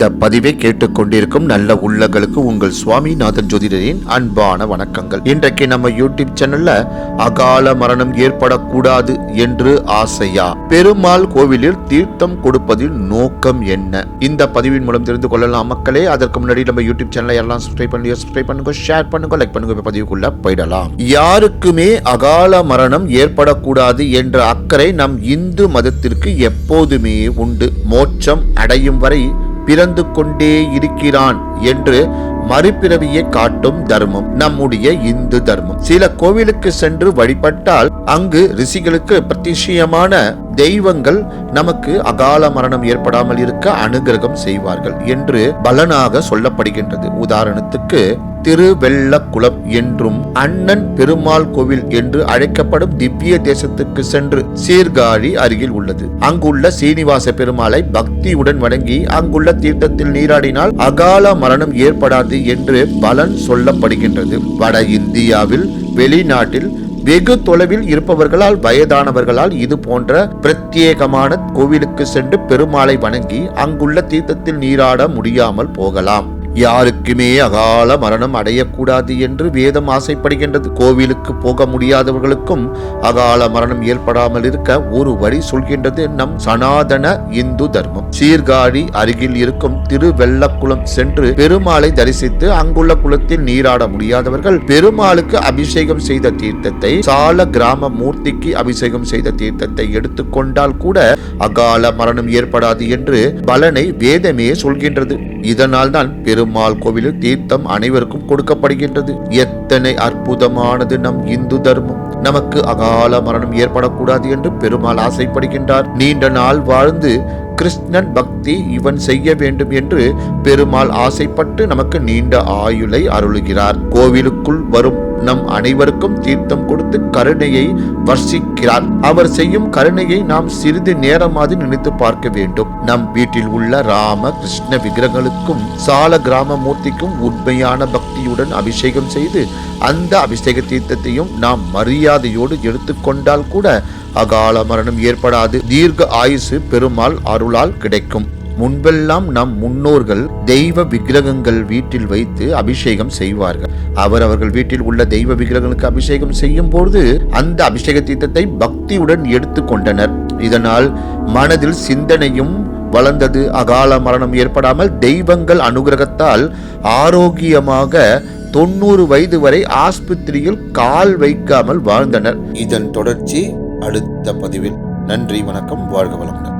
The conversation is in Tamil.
இந்த பதிவை கேட்டுக்கொண்டிருக்கும் நல்ல உள்ளங்களுக்கு உங்கள் சுவாமிநாதன் ஜோதிடரின் அன்பான வணக்கங்கள். இன்றைக்கு நம்ம யூடியூப் சேனல்ல அகால மரணம் ஏற்படக்கூடாது என்று ஆசையா? பெருமாள் கோவிலில் தீர்த்தம் கொடுப்பதில் நோக்கம் என்ன? இந்த பதிவின் மூலம் தெரிந்து கொள்ளலாம் மக்களே. அதற்கு முன்னாடி நம்ம யூடியூப் சேனலை எல்லாம் சப்ஸ்கிரைப் பண்ணி சப்ஸ்கிரைப் பண்ணுங்க ஷேர் பண்ணுங்க லைக் பண்ணுங்க. பதிவுக்குள்ள போயிடலாம். யாருக்குமே அகால மரணம் ஏற்படக்கூடாது என்ற அக்கறை நம் இந்து மதத்திற்கு எப்போதுமே உண்டு. மோட்சம் அடையும் வரை பிறந்து கொண்டே இருக்கிறான் என்று மறுபிறவியை காட்டும் தர்மம் நம்முடைய இந்து தர்மம். சில கோவிலுக்கு சென்று வழிபட்டால் அங்கு ரிஷிகளுக்கு பிரதிஷ்யமான தெய்வங்கள் நமக்கு அகால மரணம் ஏற்படாமல் இருக்க அனுகிரகம் செய்வார்கள் என்று பலனாக சொல்லப்படுகின்றது. உதாரணத்துக்கு திருவெள்ளக்குளம் என்றும் அண்ணன் பெருமாள் கோவில் என்று அழைக்கப்படும் திவ்ய தேசத்துக்கு சென்று சீர்காழி அருகில் உள்ளது. அங்குள்ள சீனிவாச பெருமாளை பக்தியுடன் வணங்கி அங்குள்ள தீர்த்தத்தில் நீராடினால் அகால மரணம் ஏற்படாது என்று பலன் சொல்லப்படுகின்றது. வட இந்தியாவில் வெளிநாட்டில் வெகு தொலைவில் இருப்பவர்களால் வயதானவர்களால் இது போன்ற பிரத்யேகமான கோவிலுக்கு சென்று பெருமாளை வணங்கி அங்குள்ள தீர்த்தத்தில் நீராட முடியாமல் போகலாம். யாருக்குமே அகால மரணம் அடையக்கூடாது என்று வேதம் ஆசைப்படுகின்றது. கோவிலுக்கு போக முடியாதவர்களுக்கும் அகால மரணம் ஏற்படாமல் இருக்க ஒரு வழி சொல்கின்றது நம் சனாதன இந்து தர்மம். சீர்காழி அருகில் இருக்கும் திருவெள்ளக்குளம் சென்று பெருமாளை தரிசித்து அங்குள்ள குளத்தில் நீராட முடியாதவர்கள் பெருமாளுக்கு அபிஷேகம் செய்த தீர்த்தத்தை சால கிராம மூர்த்திக்கு அபிஷேகம் செய்த தீர்த்தத்தை எடுத்துக்கொண்டால் கூட அகால மரணம் ஏற்படாது என்று பலனை வேதமே சொல்கின்றது. இதனால் தான் பெருமாள் கோவிலில் தீர்த்தம் அனைவருக்கும் கொடுக்கப்படுகின்றது. எத்தனை அற்புதமானது நம் இந்து தர்மம். நமக்கு அகால மரணம் ஏற்படக்கூடாது என்று பெருமாள் ஆசைப்படுகின்றார். நீண்ட நாள் வாழ்ந்து கிருஷ்ணன் பக்தி இவன் செய்ய வேண்டும் என்று பெருமாள் ஆசைப்பட்டு நமக்கு நீண்ட ஆயுளை அருளுகிறார். கோவிலுக்குள் வரும் நம் அனைவருக்கும் தீர்த்தம் கொடுத்து கருணையை வர்ஷிக்கிறார். அவர் செய்யும் கருணையை நாம் சிறிது நேரமாவது நினைத்து பார்க்க வேண்டும். நம் வீட்டில் உள்ள ராம கிருஷ்ண விக்கிரகங்களுக்கும் சால கிராம மூர்த்திக்கும் உண்மையான பக்தியுடன் அபிஷேகம் செய்து அந்த அபிஷேக தீர்த்தத்தையும் நாம் மரியாதையோடு எடுத்துக்கொண்டால் கூட அகால மரணம் ஏற்படாது. தீர்க்க ஆயுசு பெருமாள் அருளால் கிடைக்கும். முன்பெல்லாம் நம் முன்னோர்கள் தெய்வ விக்கிரகங்கள் வீட்டில் வைத்து அபிஷேகம் செய்வார்கள். அவர் அவர்கள் வீட்டில் உள்ள தெய்வ விக்கிரகங்களுக்கு அபிஷேகம் செய்யும் போது அந்த அபிஷேக தீர்த்தத்தை பக்தியுடன் எடுத்துக்கொண்டனர் இதனால் மனதில் சிந்தனையும் வளர்ந்தது. அகால மரணம் ஏற்படாமல் தெய்வங்கள் அனுகிரகத்தால் ஆரோக்கியமாக தொண்ணூறு வயது வரை ஆஸ்பத்திரியில் கால் வைக்காமல் வாழ்ந்தனர். இதன் தொடர்ச்சி அடுத்த பதிவில். நன்றி வணக்கம் வாழ்க வளமுடன்.